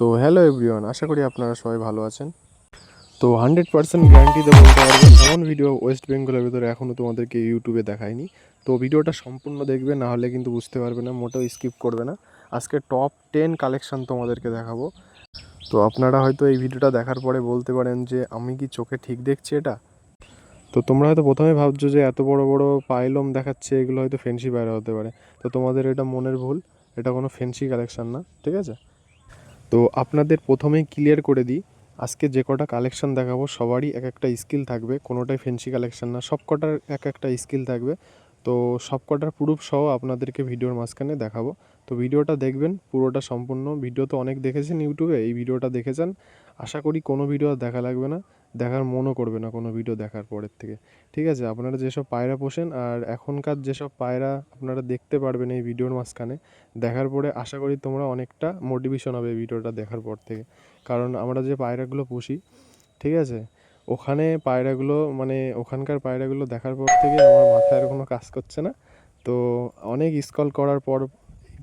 তো hello everyone আশা করি আপনারা সবাই ভালো আছেন। তো হান্ড্রেড পার্সেন্ট গ্যারান্টিতে বলতে পারব এমন ভিডিও ওয়েস্ট বেঙ্গলের ভিতরে এখনও তোমাদেরকে ইউটিউবে দেখায়নি। তো ভিডিওটা সম্পূর্ণ দেখবে, না হলে কিন্তু বুঝতে পারবে না, মোটেও স্কিপ করবে না। আজকে টপ টেন কালেকশান তোমাদেরকে দেখাবো। তো আপনারা হয়তো এই ভিডিওটা দেখার পরে বলতে পারেন যে, আমি কি চোখে ঠিক দেখছি এটা? তো তোমরা হয়তো প্রথমে ভাবছ যে, এত বড় বড় পাইলম দেখাচ্ছে, এগুলো হয়তো ফেন্সি বাইরে হতে পারে। তো তোমাদের এটা মনের ভুল, এটা কোনো ফেন্সি কালেকশন না, ঠিক আছে? তো আপনাদের প্রথমেই ক্লিয়ার করে দিই, আজকে যে কটা কালেকশান দেখাবো সবারই এক একটা স্কিল থাকবে, কোনোটাই ফেন্সি কালেকশান না সব কটার এক একটা স্কিল থাকবে। তো সব কটার প্রুফ সহ আপনাদেরকে ভিডিওর মাঝখানে দেখাবো। তো ভিডিওটা দেখবেন, পুরোটা সম্পূর্ণ। ভিডিও তো অনেক দেখেছেন ইউটিউবে, এই ভিডিওটা দেখেছেন। আশা করি কোনো ভিডিও দেখা লাগবে না। দেখার মনও করবে না কোনো ভিডিও দেখার পরের থেকে। ঠিক আছে, আপনারা যেসব পায়রা পোষেন আর এখনকার যেসব পায়রা আপনারা দেখতে পারবেন এই ভিডিওর মাঝখানে, দেখার পরে আশা করি তোমরা অনেকটা মোটিভেশন হবে ভিডিওটা দেখার পর থেকে। কারণ আমরা যে পায়রাগুলো পুষি, ঠিক আছে, ওখানে পায়রাগুলো মানে ওখানকার পায়রাগুলো দেখার পর থেকে আমার মাথায় আর কোনো কাজ করছে না। তো অনেক স্কল করার পর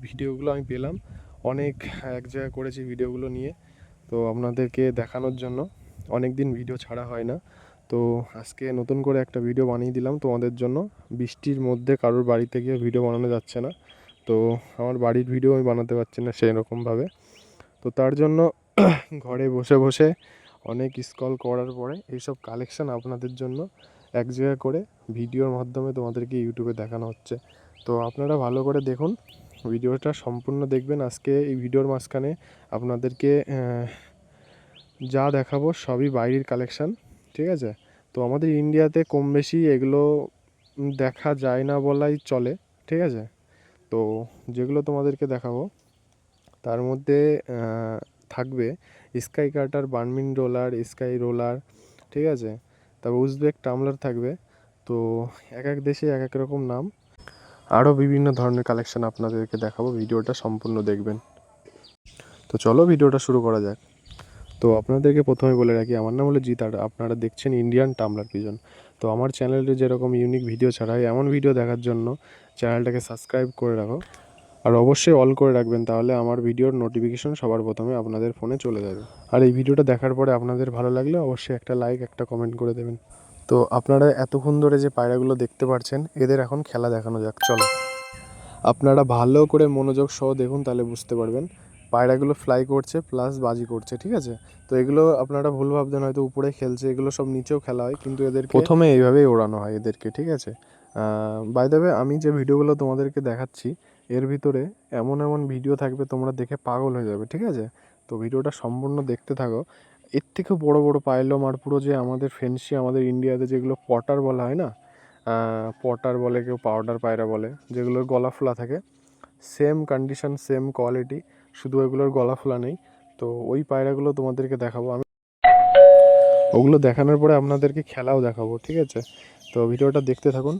ভিডিওগুলো আমি পেলাম। অনেক এক জায়গায় করেছি ভিডিওগুলো নিয়ে। তো আপনাদেরকে দেখানোর জন্য অনেক দিন ভিডিও ছাড়া হয় না। তো আজকে নতুন করে একটা ভিডিও বানিয়ে দিলাম তোমাদের জন্য। বৃষ্টির মধ্যে কারোর বাড়িতে গিয়ে ভিডিও বানানো যাচ্ছে না। তো আমার বাড়ির ভিডিও আমি বানাতে পারছি না সেই রকমভাবে তো তার জন্য ঘরে বসে বসে অনেক স্কল করার পরে এইসব কালেকশন আপনাদের জন্য এক জায়গায় করে ভিডিওর মাধ্যমে তোমাদেরকে ইউটিউবে দেখানো হচ্ছে। তো আপনারা ভালো করে দেখুন ভিডিওটা সম্পূর্ণ দেখবেন। আজকে এই ভিডিওর মাঝখানে আপনাদেরকে যা দেখাবো সবই বাইরের কালেকশান ঠিক আছে? তো আমাদের ইন্ডিয়াতে কম বেশি এগুলো দেখা যায় না বলাই চলে, ঠিক আছে? তো যেগুলো তোমাদেরকে দেখাবো, তার মধ্যে থাকবে স্কাই কাটার বার্মিন রোলার স্কাই রোলার ঠিক আছে? তারপর উজবেক টামলার থাকবে, তো এক এক দেশে এক এক রকম নাম। আরও বিভিন্ন ধরনের কালেকশান আপনাদেরকে দেখাবো, ভিডিওটা সম্পূর্ণ দেখবেন। তো চলো ভিডিওটা শুরু করা যাক। তো আপনাদেরকে প্রথমে বলে রাখি, আমার নাম হলো জিত আর আপনারা দেখছেন ইন্ডিয়ান টামলার পিজন তো আমার চ্যানেলে যেরকম ইউনিক ভিডিও ছাড়া এমন ভিডিও দেখার জন্য চ্যানেলটাকে সাবস্ক্রাইব করে রাখো। আর অবশ্যই অল করে রাখবেন, তাহলে আমার ভিডিওর নোটিফিকেশন সবার প্রথমে আপনাদের ফোনে চলে যাবে। আর এই ভিডিওটা দেখার পরে আপনাদের ভালো লাগলে অবশ্যই একটা লাইক একটা কমেন্ট করে দেবেন। তো আপনারা এতক্ষণ ধরে যে পায়রাগুলো দেখতে পাচ্ছেন এদের এখন খেলা দেখানো যাক, চলো। আপনারা ভালো করে মনোযোগ সহ দেখুন, তাহলে বুঝতে পারবেন। পায়রাগুলো ফ্লাই করছে প্লাস বাজি করছে, ঠিক আছে? তো এগুলো আপনারা ভুল ভাবছেন হয়তো উপরে খেলছে, এগুলো সব নিচেও খেলা হয়, কিন্তু এদের প্রথমে এইভাবেই ওড়ানো হয় এদেরকে, ঠিক আছে? বাই দেবে আমি যে ভিডিওগুলো তোমাদেরকে দেখাচ্ছি, এর ভিতরে এমন এমন ভিডিও থাকবে, তোমরা দেখে পাগল হয়ে যাবে, ঠিক আছে? তো ভিডিওটা সম্পূর্ণ দেখতে থাকো। এর থেকেও বড় বড় পাইলম আর পুরো যে আমাদের ফেন্সি আমাদের ইন্ডিয়াতে যেগুলো পটার বলা হয় না পটার বলে কেউ পাউডার পায়রা বলে, যেগুলোর গলা ফোলা থাকে সেম কন্ডিশন সেম কোয়ালিটি শুধু এগুলোর গলা ফোলা নেই। তো ওই পায়রাগুলো তোমাদেরকে দেখাবো। আমি ওগুলো দেখানোর পরে আপনাদেরকে খেলাও দেখাবো, ঠিক আছে? তো ভিডিওটা দেখতে থাকুন।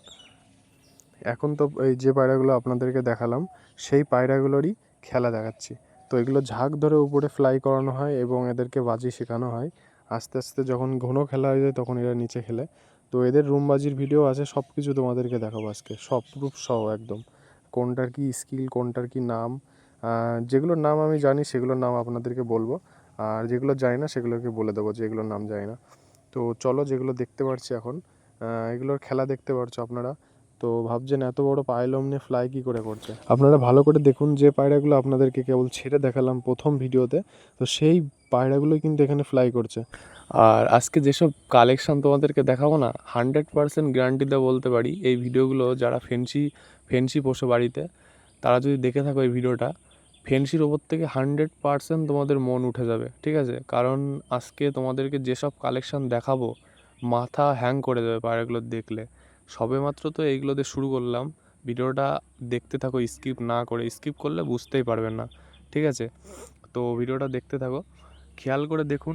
এখন তো এই যে পায়রাগুলো আপনাদেরকে দেখালাম, সেই পায়রাগুলোরই খেলা দেখাচ্ছি। তো এগুলো ঝাঁক ধরে উপরে ফ্লাই করানো হয় এবং এদেরকে বাজি শেখানো হয়। আস্তে আস্তে যখন ঘন খেলা হয়ে যায় তখন এরা নিচে খেলে। তো এদের রুমবাজির ভিডিও আছে সব কিছু তোমাদেরকে দেখাবো আজকে। সব প্রুফ সহ একদম। কোনটার কি স্কিল কোনটার কি নাম যেগুলোর নাম আমি জানি, সেগুলোর নাম আপনাদেরকে বলব। আর যেগুলো জানি না, সেগুলোকে বলে দেবো যে এগুলোর নাম জানি না। তো চলো যেগুলো দেখতে পাচ্ছি এখন এগুলোর খেলা দেখতে পারছ আপনারা। তো ভাবছেন এত বড় পায়লম নিয়ে ফ্লাই কী করে করছে? আপনারা ভালো করে দেখুন যে পায়রাগুলো আপনাদেরকে কেবল ছেড়ে দেখালাম প্রথম ভিডিওতে। তো সেই পায়রাগুলো কিন্তু এখানে ফ্লাই করছে। আর আজকে যেসব কালেকশন তোমাদেরকে দেখাবো না হান্ড্রেড পার্সেন্ট গ্যারান্টিতে বলতে পারি। এই ভিডিওগুলো যারা ফেন্সি ফেন্সি পোষে বাড়িতে, তারা যদি দেখে থাকো এই ভিডিওটা ফেন্সির ওপর থেকে হান্ড্রেড পার্সেন্ট তোমাদের মন উঠে যাবে, ঠিক আছে? কারণ আজকে তোমাদেরকে যেসব কালেকশন দেখাবো, মাথা হ্যাং করে দেবে পায়রাগুলো দেখলে। সবেমাত্র তো এইগুলোতে শুরু করলাম। ভিডিওটা দেখতে থাকো স্কিপ না করে স্কিপ করলে বুঝতেই পারবেন না, ঠিক আছে? তো ভিডিওটা দেখতে থাকো। খেয়াল করে দেখুন,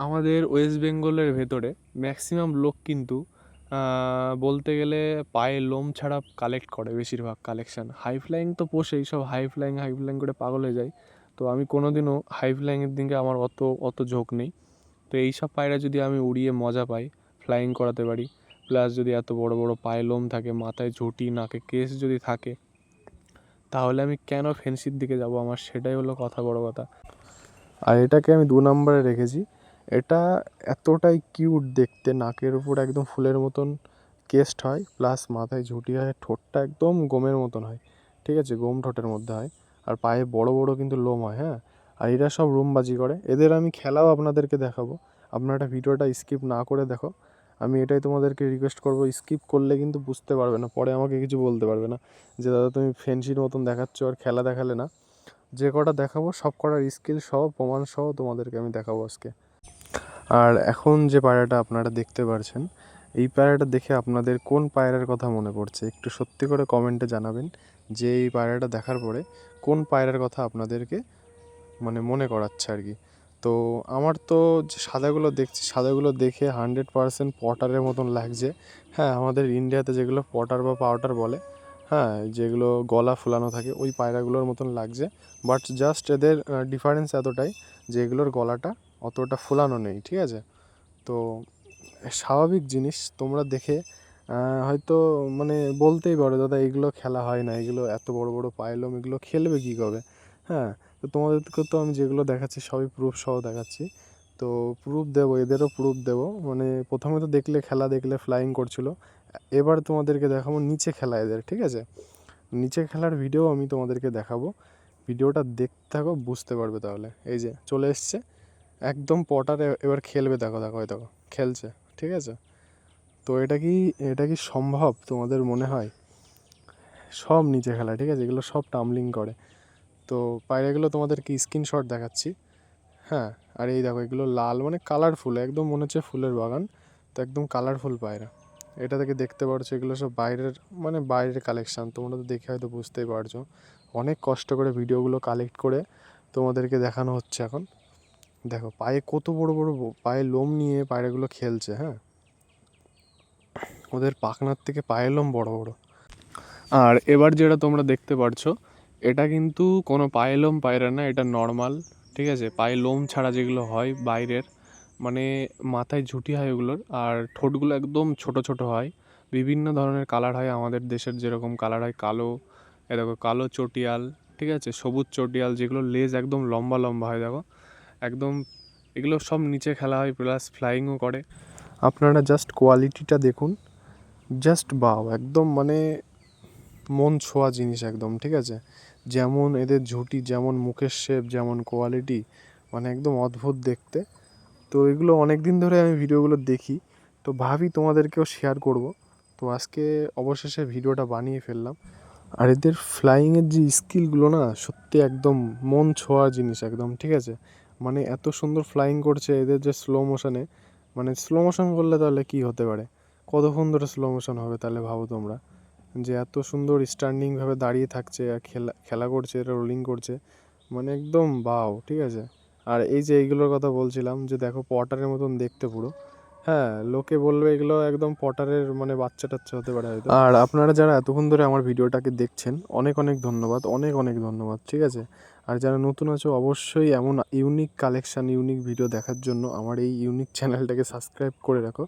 আমাদের ওয়েস্ট বেঙ্গলের ভেতরে ম্যাক্সিমাম লোক কিন্তু বলতে গেলে পায়ে লোম ছাড়া কালেক্ট করে বেশিরভাগ কালেকশান হাই ফ্লাইং তো পোষেই, সব হাই ফ্লাইং হাই ফ্লাইং করে পাগল হয়ে যায়। তো আমি কোনোদিনও হাই ফ্লাইংয়ের দিকে আমার অত অত ঝোঁক নেই। তো এই সব পায়রা যদি আমি উড়িয়ে মজা পাই ফ্লাইং করাতে পারি প্লাস যদি এত বড় বড় পায়ে লোম থাকে, মাথায় ঝুঁটি, নাকে কেস যদি থাকে, তাহলে আমি কেন ফেন্সির দিকে যাব? আমার সেটাই হলো কথা, বড় কথা। আর এটাকে আমি দু নম্বরে রেখেছি। এটা এতটাই কিউট দেখতে, নাকের উপর একদম ফুলের মতন কেস্ট হয় প্লাস মাথায় ঝুঁটি হয়, ঠোঁটটা একদম গোমের মতন হয়, ঠিক আছে? গোম ঠোঁটের মধ্যে হয়, আর পায়ে বড় বড় কিন্তু লোম হয় হ্যাঁ? আর এরা সব রুমবাজি করে। এদের আমি খেলাও আপনাদেরকে দেখাবো। আপনারা ভিডিওটা স্কিপ না করে দেখো। আমি এটাই তোমাদেরকে রিকোয়েস্ট করব স্কিপ করলে কিন্তু বুঝতে পারবে না, পরে আমাকে কিছু বলতে পারবে না যে, দাদা, তুমি ফেন্সির মতন দেখাচ্ছ আর খেলা দেখালে না। যে কটা দেখাবো, সব কটার স্কিল সহ, প্রমাণ সহ তোমাদেরকে আমি দেখাবো আজকে। আর এখন যে পায়রাটা আপনারা দেখতে পারছেন, এই পায়রাটা দেখে আপনাদের কোন পায়রার কথা মনে পড়ছে? একটু সত্যি করে কমেন্টে জানাবেন যে এই পায়রাটা দেখার পরে কোন পায়রার কথা আপনাদেরকে মানে মনে করাচ্ছে আর কি। তো আমার তো যে সাদাগুলো দেখছি, সাদাগুলো দেখে হান্ড্রেড পারসেন্ট পটারের মতন লাগছে। হ্যাঁ আমাদের ইন্ডিয়াতে যেগুলো পটার বা পাউডার বলে হ্যাঁ যেগুলো গলা ফুলানো থাকে, ওই পায়রাগুলোর মতন লাগছে। বাট জাস্ট এদের ডিফারেন্স এতটাই যে এগুলোর গলাটা অতটা ফুলানো নেই, ঠিক আছে? তো, স্বাভাবিক জিনিস, তোমরা দেখে হয়তো মানে বলতেই পারো, দাদা, এগুলো খেলা হয় না, এগুলো এত বড় বড় পাইলম, এগুলো খেলবে কী করে হ্যাঁ তো তোমাদেরকে তো আমি যেগুলো দেখাচ্ছি সবই প্রুফ সহ দেখাচ্ছি। তো প্রুফ দেবো, এদেরও প্রুফ দেবো। মানে প্রথমে তো দেখলে খেলা, দেখলে ফ্লাইং করছিল। এবার তোমাদেরকে দেখাবো নিচে খেলা এদের, ঠিক আছে? নিচে খেলার ভিডিও আমি তোমাদেরকে দেখাবো। ভিডিওটা দেখতে থাকো, বুঝতে পারবে তাহলে। এই যে, চলে এসছে। একদম পটারে এবার খেলবে দেখো দেখো দেখো, খেলছে, ঠিক আছে? তো এটা কি এটা কি সম্ভব তোমাদের মনে হয়? সব নিচে খেলা, ঠিক আছে? এগুলো সব টামলিং করে। তো পায়রাগুলো তোমাদেরকে স্ক্রিনশট দেখাচ্ছি? হ্যাঁ আর এই দেখো, এগুলো লাল মানে কালারফুল একদম মনে হচ্ছে ফুলের বাগান, তো একদম কালারফুল পায়রা। এটা থেকে দেখতে পারছ, এগুলো সব বাইরের মানে বাইরের কালেকশান তোমরা তো দেখে হয়তো বুঝতেই পারছ। অনেক কষ্ট করে ভিডিওগুলো কালেক্ট করে তোমাদেরকে দেখানো হচ্ছে এখন। দেখো, পায়ে কত বড় বড় পায়ে লোম নিয়ে পায়রাগুলো খেলছে হ্যাঁ? ওদের পাখনার থেকে পায়ের লোম বড় বড়। আর এবার যেটা তোমরা দেখতে পারছ, এটা কিন্তু কোনো পায়ে লোম পায়রা না, এটা নর্মাল, ঠিক আছে? পায়ে লোম ছাড়া যেগুলো হয় বাইরের মানে মাথায় ঝুঁটি হয় ওগুলোর, আর ঠোঁটগুলো একদম ছোট ছোট হয়। বিভিন্ন ধরনের কালার হয় আমাদের দেশের যেরকম কালার হয়, কালো, এ দেখো, কালো চটিয়াল, ঠিক আছে? সবুজ চটিয়াল, যেগুলো লেজ একদম লম্বা লম্বা হয়, দেখো? একদম এগুলো সব নিচে খেলা হয় প্লাস ফ্লাইংও করে। আপনারা জাস্ট কোয়ালিটিটা দেখুন। জাস্ট বাও একদম মানে মন ছোঁয়া জিনিস একদম, ঠিক আছে? যেমন এদের ঝুঁটি, যেমন মুখের শেপ যেমন কোয়ালিটি মানে একদম অদ্ভুত দেখতে। তো এগুলো অনেক দিন ধরে আমি ভিডিওগুলো দেখি। তো ভাবি তোমাদেরকেও শেয়ার করব। তো আজকে অবশেষে ভিডিওটা বানিয়ে ফেললাম। আর এদের ফ্লাইংয়ের যে স্কিলগুলো না, সত্যি একদম মন ছোঁয়া জিনিস একদম, ঠিক আছে? মানে এত সুন্দর ফ্লাইং করছে এদের যে স্লো মোশনে মানে স্লো মোশন করলে তাহলে কি হতে পারে? কত সুন্দর স্লো মোশন হবে তাহলে ভাবো তোমরা? যে এত সুন্দর স্ট্যান্ডিংভাবে দাঁড়িয়ে থাকছে আর খেলা খেলা করছে রোলিং করছে মানে একদম বাও, ঠিক আছে? আর এই যে এইগুলোর কথা বলছিলাম, যে দেখো পটারের মতন দেখতে পুরো। হ্যাঁ লোকে বলবে এগুলো একদম পটারের মানে বাচ্চা টাচ্চা হতে পারে হয়তো। আর আপনারা যারা এতক্ষণ ধরে আমার ভিডিওটাকে দেখছেন, অনেক অনেক ধন্যবাদ, অনেক অনেক ধন্যবাদ, ঠিক আছে? আর যারা নতুন আছো, অবশ্যই এমন ইউনিক কালেকশান ইউনিক ভিডিও দেখার জন্য আমার এই ইউনিক চ্যানেলটাকে সাবস্ক্রাইব করে রাখো।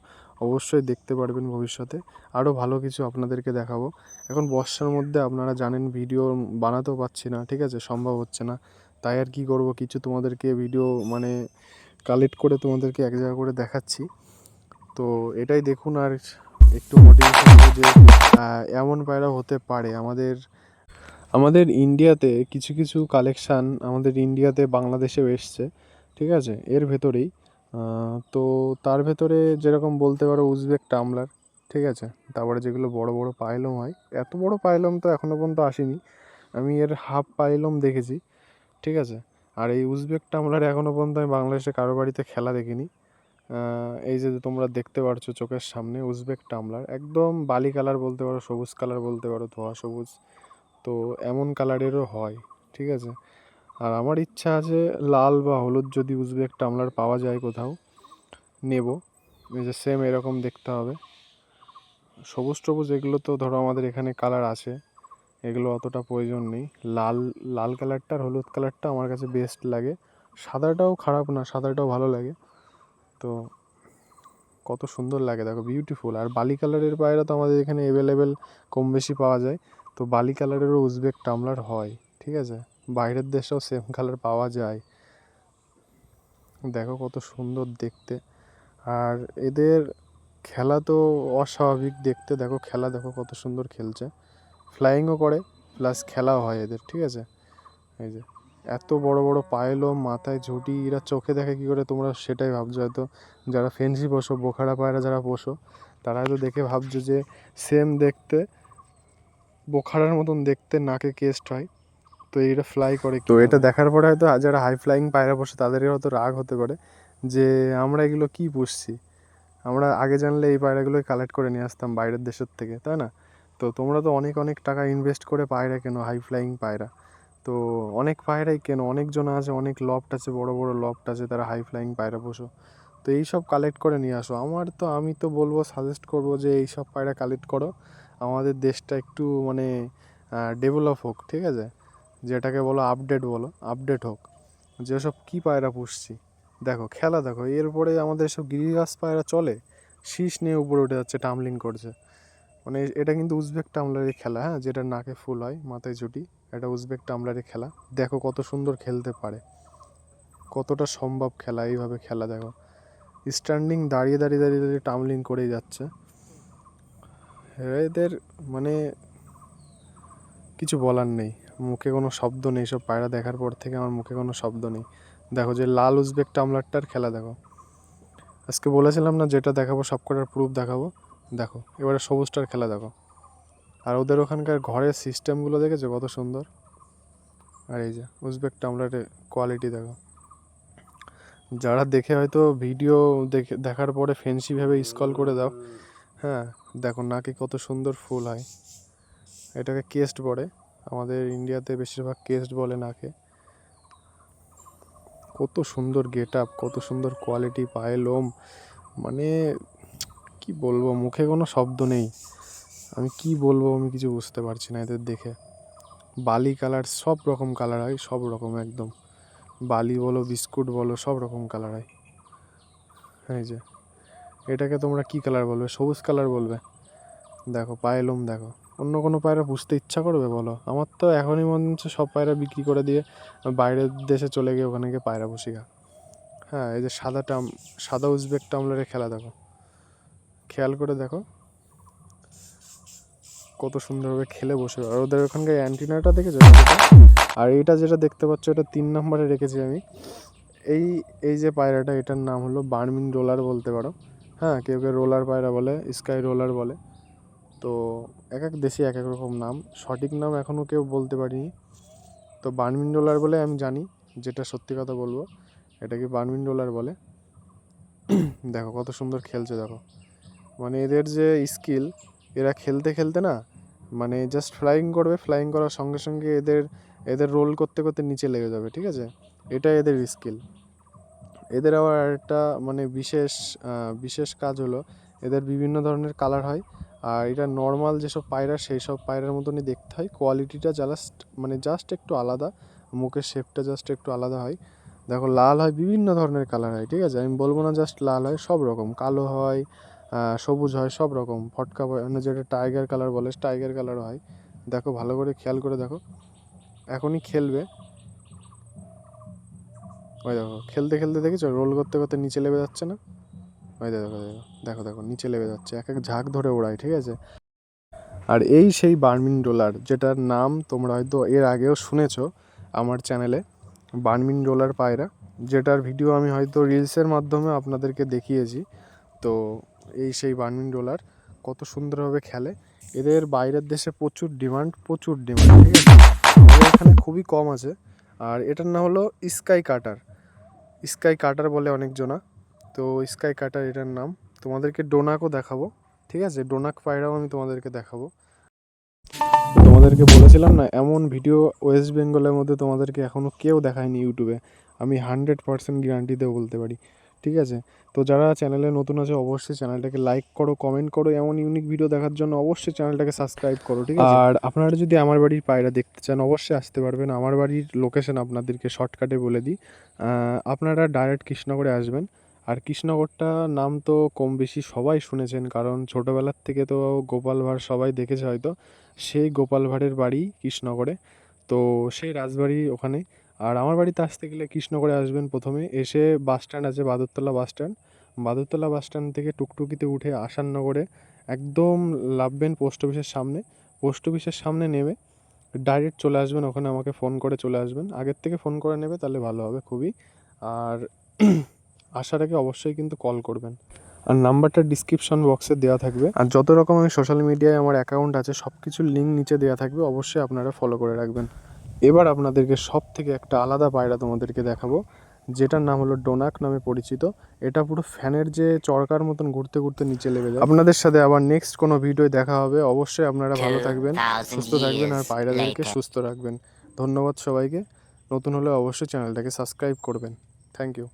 অবশ্যই দেখতে পারবেন ভবিষ্যতে। আরও ভালো কিছু আপনাদেরকে দেখাবো। এখন বর্ষার মধ্যে আপনারা জানেন ভিডিও বানাতেও পারছি না, ঠিক আছে? সম্ভব হচ্ছে না। তাই আর কি করব? কিছু তোমাদেরকে ভিডিও মানে কালেক্ট করে তোমাদেরকে এক জায়গা করে দেখাচ্ছি। তো এটাই দেখুন আর একটু মোটিভেশন যে এমন পায়রা হতে পারে। আমাদের আমাদের ইন্ডিয়াতে কিছু কিছু কালেকশান আমাদের ইন্ডিয়াতে বাংলাদেশেও এসছে, ঠিক আছে? এর ভেতরেই। তো তার ভেতরে যেরকম বলতে পারো উজবেক টামলার, ঠিক আছে? তারপরে যেগুলো বড় বড় পাইলম হয়। এত বড় পাইলম তো এখনও পর্যন্ত আসেনি। আমি এর হাফ পাইলম দেখেছি, ঠিক আছে? আর এই উজবেক টামলার এখনও পর্যন্ত আমি বাংলাদেশে কারও বাড়িতে খেলা দেখিনি। এই যে তোমরা দেখতে পারছ চোখের সামনে, উজবেক টামলার। একদম বালি কালার বলতে পারো, সবুজ কালার বলতে পারো, ধোয়া সবুজ। তো এমন কালারেরও হয়, ঠিক আছে? আর আমার ইচ্ছা আছে লাল বা হলুদ যদি উজবেক টামলার পাওয়া যায় কোথাও, নেব। এই যে সেম এরকম দেখতে হবে। সবুজ টবুজ এগুলো তো ধরো আমাদের এখানে কালার আছে, এগুলো অতটা প্রয়োজন নেই। লাল লাল কালারটা আর হলুদ কালারটা আমার কাছে বেস্ট লাগে। সাদাটাও খারাপ না, সাদাটাও ভালো লাগে। তো কত সুন্দর লাগে, দেখো বিউটিফুল আর বালি কালারের পায়রা তো আমাদের এখানে অ্যাভেলেবেল কম বেশি পাওয়া যায়। তো বালি কালারেরও উজবেক টামলার হয়, ঠিক আছে? বাইরের দেশেও সেম কালার পাওয়া যায়। দেখো কত সুন্দর দেখতে। আর এদের খেলা তো অস্বাভাবিক দেখতে। দেখো খেলা, দেখো কত সুন্দর খেলছে। ফ্লাইংও করে প্লাস খেলাও হয় এদের, ঠিক আছে? এই যে এত বড় বড় পায়েলো মাথায় ঝুঁটি এরা চোখে দেখে কি করে তোমরা সেটাই ভাবছ হয়তো। যারা ফেন্সি পোষো বোখারা পায়রা যারা পোষো তারা হয়তো দেখে ভাবছ যে সেম দেখতে বোখারার মতন দেখতে নাকে কেস্ট হয়। তো এটা ফ্লাই করে তো এটা দেখার পরে হয়তো যারা হাই ফ্লাইং পায়রা পোষে তাদের হয়তো রাগ হতে পারে যে আমরা এগুলো কি পুষছি? আমরা আগে জানলে এই পায়রাগুলোই কালেক্ট করে নিয়ে আসতাম বাইরের দেশের থেকে তাই না? তো তোমরা তো অনেক অনেক টাকা ইনভেস্ট করে পায়রা কেনো হাই ফ্লাইং পায়রা। তো অনেক পায়রাই কেনো? অনেকজন আছে, অনেক লফট আছে, বড় বড় লফট আছে, তারা হাই ফ্লাইং পায়রা পোষো। তো এই সব কালেক্ট করে নিয়ে আসো। আমার তো, আমি তো বলব সাজেস্ট করব যে এই সব পায়রা কালেক্ট করো। আমাদের দেশটা একটু মানে ডেভেলপ হোক, ঠিক আছে? যেটাকে বলো আপডেট বলো আপডেট হোক। যেসব কী পায়রা পুষছি। দেখো, খেলা দেখো। এরপরে আমাদের সব গিরিবাস পায়রা চলে। শীষ নিয়ে উপরে উঠে যাচ্ছে টামলিং করছে। মানে এটা কিন্তু উজবেক টামলারের খেলা হ্যাঁ? যেটা নাকে ফুল হয়, মাথায় জুটি এটা উজবেক টামলারের খেলা। দেখো কত সুন্দর খেলতে পারে। কতটা সম্ভব খেলা, এইভাবে খেলা দেখো। স্ট্যান্ডিং দাঁড়িয়ে দাঁড়িয়ে দাঁড়িয়ে দাঁড়িয়ে টামলিং করেই যাচ্ছে। এদের মানে কিছু বলার নেই। মুখে কোনো শব্দ নেই। সব পায়রা দেখার পর থেকে আমার মুখে কোনো শব্দ নেই। দেখো যে লাল উজবেক টামলারটার খেলা দেখো। আজকে বলেছিলাম না, যেটা দেখাবো সব কটার প্রুফ দেখাবো। দেখো, এবারে সবুজটার খেলা দেখো। আর ওদের ওখানকার ঘরের সিস্টেমগুলো দেখেছ কত সুন্দর? আর এই যে, উজবেক টামলারের কোয়ালিটি দেখো। যারা দেখে হয়তো ভিডিও দেখে, দেখার পরে ফেন্সি ভেবে স্কল করে দাও। হ্যাঁ দেখো নাকি কত সুন্দর ফুল হয়। এটাকে কেস্ট বলে। আমাদের ইন্ডিয়াতে বেশিরভাগ কেস্ট বলে নাকে। কত সুন্দর গেট আপ কত সুন্দর কোয়ালিটি পায়ে লোম। মানে কি বলব? মুখে কোনো শব্দ নেই। আমি কি বলব আমি কিছু বুঝতে পারছি না এদের দেখে। বালি কালার সব রকম কালার হয়, সব রকম একদম। বালি বলো, বিস্কুট বলো, সব রকম কালার হয়। এই যে। এটাকে তোমরা কি কালার বলবে? সবুজ কালার বলবে। দেখো, পায়ে লোম দেখো। অন্য কোনো পায়রা পুষতে ইচ্ছা করবে বলো? আমার তো এখনই মনে হচ্ছে সব পায়রা বিক্রি করে দিয়ে বাইরের দেশে চলে গিয়ে ওখানে গিয়ে পায়রা পুষি গা হ্যাঁ এই যে সাদা টাম সাদা উজবেক টামলারের খেলা দেখো। খেয়াল করে দেখো। কত সুন্দরভাবে খেলে বসে আর ওদের ওখানকার অ্যান্টিনাটা দেখেছ? আর এইটা যেটা দেখতে পাচ্ছ, এটা তিন নম্বরে রেখেছি আমি। এই এই যে পায়রাটা, এটার নাম হলো বার্মিন রোলার বলতে পারো। হ্যাঁ কেউ কেউ রোলার পায়রা বলে, স্কাই রোলার বলে। তো এক এক দেশে এক এক রকম নাম। সঠিক নাম এখনও কেউ বলতে পারিনি। তো বার্মিন রোলার বলে আমি জানি, যেটা সত্যি কথা বলব। এটাকে বার্মিন রোলার বলে? দেখো, কত সুন্দর খেলছে, দেখো। মানে এদের যে স্কিল এরা খেলতে খেলতে না মানে জাস্ট ফ্লাইং করবে ফ্লাইং করার সঙ্গে সঙ্গে এদের এদের রোল করতে করতে নিচে লেগে যাবে, ঠিক আছে? এটা এদের স্কিল এদের আবার একটা মানে বিশেষ বিশেষ কাজ হলো, এদের বিভিন্ন ধরনের কালার হয়, আর এটা নর্মাল যেসব পায়রা সেই সব পায়রার মতনই দেখতে হয়। কোয়ালিটিটা জাস্ট মানে জাস্ট একটু আলাদা, মুখের শেপটা জাস্ট একটু আলাদা হয়। দেখো, লাল হয়, বিভিন্ন ধরনের কালার হয়, ঠিক আছে? আমি বলব না জাস্ট লাল হয়, সব রকম। কালো হয় সবুজ হয়, সব রকম। ফটকা মানে যেটা টাইগার কালার বলে টাইগার কালারও হয়। দেখো, ভালো করে খেয়াল করে দেখো। এখনই খেলবে। ওই দেখো, খেলতে খেলতে দেখেছ? রোল করতে করতে নিচে লেবে যাচ্ছে না? ওই দেখো দেখো দেখো দেখো, নিচে লেবে যাচ্ছে। এক এক ঝাঁক ধরে ওড়ায়, ঠিক আছে? আর এই সেই বার্মিন রোলার যেটার নাম তোমরা হয়তো এর আগেও শুনেছো আমার চ্যানেলে বার্মিন রোলার পায়রা, যেটার ভিডিও আমি হয়তো রিলসের মাধ্যমে আপনাদেরকে দেখিয়েছি। তো এই সেই বার্মিং রোলার কত সুন্দরভাবে খেলে। এদের বাইরের দেশে প্রচুর ডিমান্ড প্রচুর ডিমান্ড ঠিক আছে? এখানে খুবই কম আছে। আর এটার নাম হলো স্কাই কাটার। স্কাই কাটার বলে অনেকজনা তো স্কাই কাটার এটার নাম। তোমাদেরকে ডোনাকও দেখাবো, ঠিক আছে? ডোনাক পায়রাও আমি তোমাদেরকে দেখাবো। তোমাদেরকে বলেছিলাম না, এমন ভিডিও ওয়েস্ট বেঙ্গলের মধ্যে তোমাদেরকে এখনও কেউ দেখায়নি ইউটিউবে আমি হান্ড্রেড পার্সেন্ট গ্যারান্টি বলতে পারি। ঠিক আছে? তো যারা চ্যানেলে নতুন আছে, অবশ্যই চ্যানেলটাকে লাইক করো কমেন্ট করো, এমন ইউনিক ভিডিও দেখার জন্য অবশ্যই চ্যানেলটাকে সাবস্ক্রাইব করো, ঠিক আছে? আর আপনারা যদি আমার বাড়ির পায়রা দেখতে চান, অবশ্যই আসতে পারবেন। আমার বাড়ির লোকেশন আপনাদেরকে শর্টকাটে বলে দিই। আপনারা ডাইরেক্ট কৃষ্ণনগরে আসবেন। আর কৃষ্ণনগরটা নাম তো কম বেশি সবাই শুনেছেন, কারণ ছোটোবেলার থেকে তো গোপাল ভাঁড় সবাই দেখেছে হয়তো। সেই গোপাল ভাঁড়ের বাড়ি কৃষ্ণনগরে। তো সেই রাজবাড়ি ওখানে। আর আমার বাড়িতে আসতে গেলে কৃষ্ণগড়ে আসবেন প্রথমে। এসে বাস স্ট্যান্ড আছে, Badartala bus stand Badurtala bus stand থেকে টুকটুকিতে উঠে আসাননগরে একদম লাভবেন পোস্ট অফিসের সামনে। পোস্ট অফিসের সামনে নেমে ডাইরেক্ট চলে আসবেন, ওখানে আমাকে ফোন করে চলে আসবেন। আগের থেকে ফোন করে নেবে, তাহলে ভালো হবে খুবই। আর আসার আগে অবশ্যই কিন্তু কল করবেন। আর নাম্বারটা ডিসক্রিপশন বক্সে দেওয়া থাকবে। আর যত রকম আমি সোশ্যাল মিডিয়ায় আমার অ্যাকাউন্ট আছে সব কিছুর লিঙ্ক নিচে দেওয়া থাকবে, অবশ্যই আপনারা ফলো করে রাখবেন। এবার আপনাদেরকে সব থেকে একটা আলাদা পায়রা তোমাদেরকে দেখাবো যেটার নাম হলো ডোনাক নামে পরিচিত। এটা পুরো ফ্যানের যে চরকার মতন ঘুরতে ঘুরতে নিচে লেগে যায়। আপনাদের সাথে আবার নেক্সট কোনো ভিডিও দেখা হবে। অবশ্যই আপনারা ভালো থাকবেন সুস্থ থাকবেন আর পায়রাদেরকে সুস্থ রাখবেন। ধন্যবাদ সবাইকে। নতুন হলে অবশ্যই চ্যানেলটাকে সাবস্ক্রাইব করবেন। Thank you